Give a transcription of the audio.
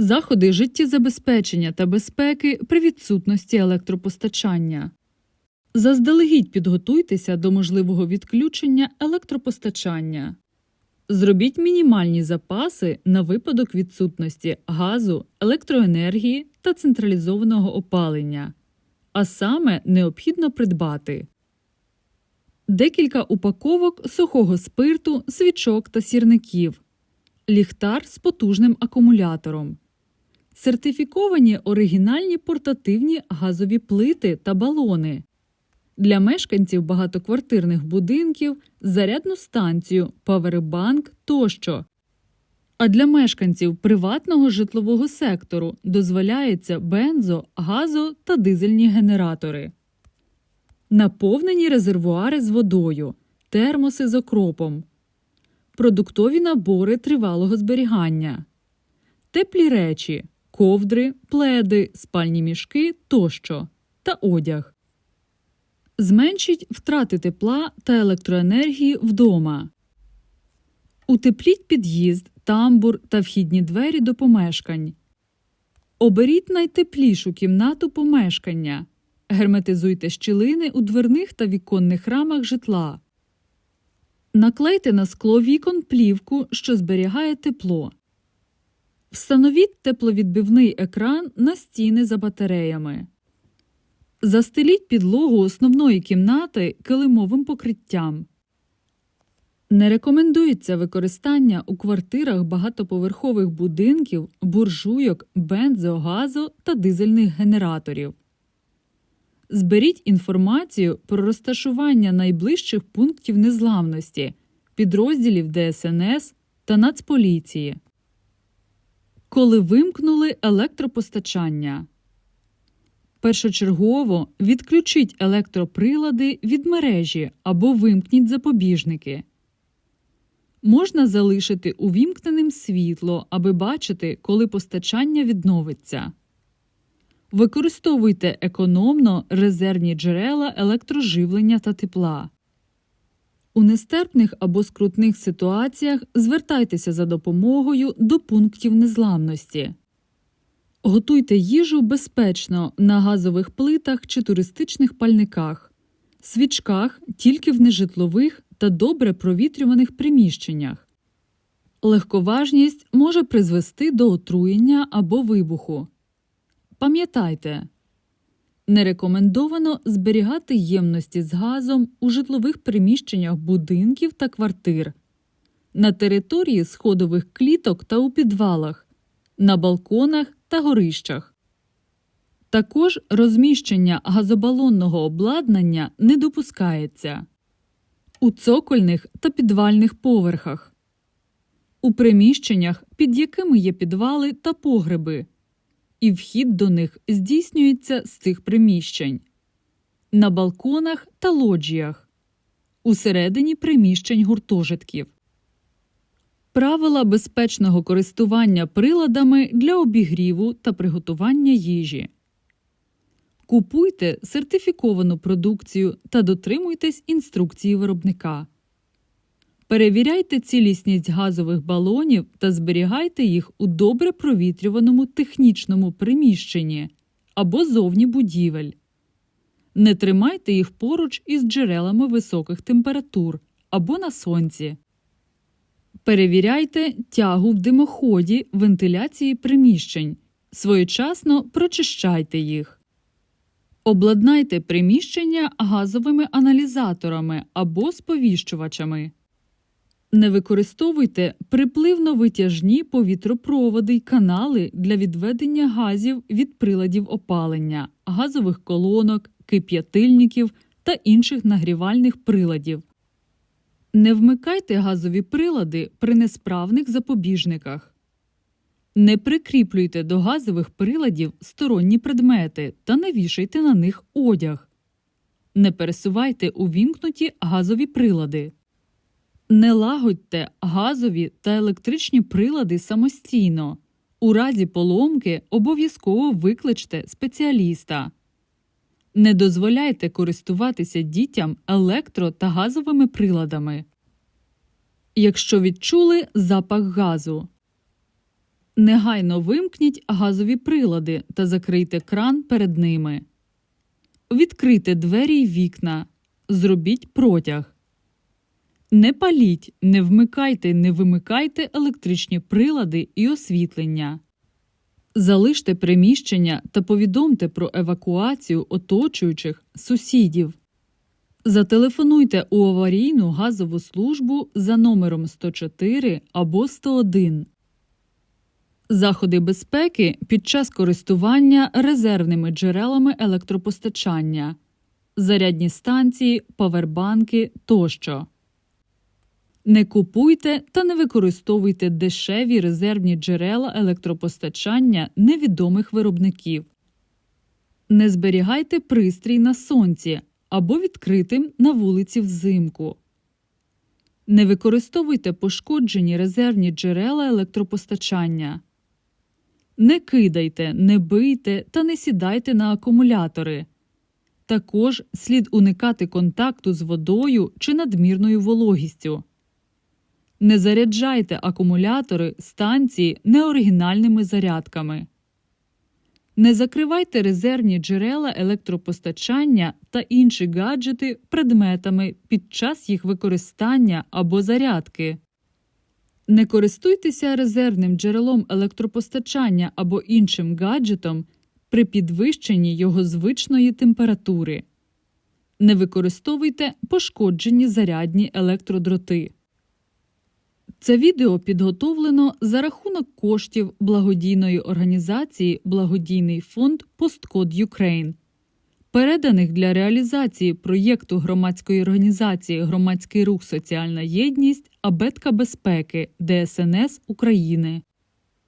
Заходи життєзабезпечення та безпеки при відсутності електропостачання. Заздалегідь підготуйтеся до можливого відключення електропостачання. Зробіть мінімальні запаси на випадок відсутності газу, електроенергії та централізованого опалення. А саме необхідно придбати декілька упаковок сухого спирту, свічок та сірників, ліхтар з потужним акумулятором, сертифіковані оригінальні портативні газові плити та балони. Для мешканців багатоквартирних будинків зарядну станцію, павербанк тощо. А для мешканців приватного житлового сектору дозволяється бензо, газо та дизельні генератори. Наповнені резервуари з водою, термоси з окропом, продуктові набори тривалого зберігання, теплі речі, ковдри, пледи, спальні мішки тощо та одяг. Зменшіть втрати тепла та електроенергії вдома. Утепліть під'їзд, тамбур та вхідні двері до помешкань. Оберіть найтеплішу кімнату помешкання. Герметизуйте щілини у дверних та віконних рамах житла. Наклейте на скло вікон плівку, що зберігає тепло. Встановіть тепловідбивний екран на стіни за батареями. Застеліть підлогу основної кімнати килимовим покриттям. Не рекомендується використання у квартирах багатоповерхових будинків буржуйок, бензо, газо та дизельних генераторів. Зберіть інформацію про розташування найближчих пунктів незламності, підрозділів ДСНС та Нацполіції. Коли вимкнули електропостачання. Першочергово відключіть електроприлади від мережі або вимкніть запобіжники. Можна залишити увімкненим світло, аби бачити, коли постачання відновиться. Використовуйте економно резервні джерела електроживлення та тепла. У нестерпних або скрутних ситуаціях звертайтеся за допомогою до пунктів незламності. Готуйте їжу безпечно на газових плитах чи туристичних пальниках, свічках тільки в нежитлових та добре провітрюваних приміщеннях. Легковажність може призвести до отруєння або вибуху. Пам'ятайте, не рекомендовано зберігати ємності з газом у житлових приміщеннях будинків та квартир, на території сходових кліток та у підвалах, на балконах та горищах. Також розміщення газобалонного обладнання не допускається у цокольних та підвальних поверхах, у приміщеннях, під якими є підвали та погреби, і вхід до них здійснюється з цих приміщень, на балконах та лоджіях, усередині приміщень гуртожитків. Правила безпечного користування приладами для обігріву та приготування їжі. Купуйте сертифіковану продукцію та дотримуйтесь інструкції виробника. Перевіряйте цілісність газових балонів та зберігайте їх у добре провітрюваному технічному приміщенні або зовні будівель. Не тримайте їх поруч із джерелами високих температур або на сонці. Перевіряйте тягу в димоході вентиляції приміщень. Своєчасно прочищайте їх. Обладнайте приміщення газовими аналізаторами або сповіщувачами. Не використовуйте припливно-витяжні повітропроводи й канали для відведення газів від приладів опалення, газових колонок, кип'ятильників та інших нагрівальних приладів. Не вмикайте газові прилади при несправних запобіжниках. Не прикріплюйте до газових приладів сторонні предмети та не вішайте на них одяг. Не пересувайте увімкнуті газові прилади. Не лагодьте газові та електричні прилади самостійно. У разі поломки обов'язково викличте спеціаліста. Не дозволяйте користуватися дітям електро та газовими приладами. Якщо відчули запах газу, Негайно вимкніть газові прилади та закрийте кран перед ними. Відкрийте двері й вікна. Зробіть протяг. Не паліть, не вмикайте, не вимикайте електричні прилади і освітлення. Залиште приміщення та повідомте про евакуацію оточуючих сусідів. Зателефонуйте у аварійну газову службу за номером 104 або 101. Заходи безпеки під час користування резервними джерелами електропостачання, зарядні станції, павербанки тощо. Не купуйте та не використовуйте дешеві резервні джерела електропостачання невідомих виробників. Не зберігайте пристрій на сонці або відкритим на вулиці взимку. Не використовуйте пошкоджені резервні джерела електропостачання. Не кидайте, не бийте та не сідайте на акумулятори. Також слід уникати контакту з водою чи надмірною вологістю. Не заряджайте акумулятори станції неоригінальними зарядками. Не закривайте резервні джерела електропостачання та інші гаджети предметами під час їх використання або зарядки. Не користуйтеся резервним джерелом електропостачання або іншим гаджетом при підвищенні його звичної температури. Не використовуйте пошкоджені зарядні електродроти. Це відео підготовлено за рахунок коштів благодійної організації Благодійний фонд Посткод Юкрейн, переданих для реалізації проєкту громадської організації Громадський рух. Соціальна єдність. Абетка безпеки. ДСНС України.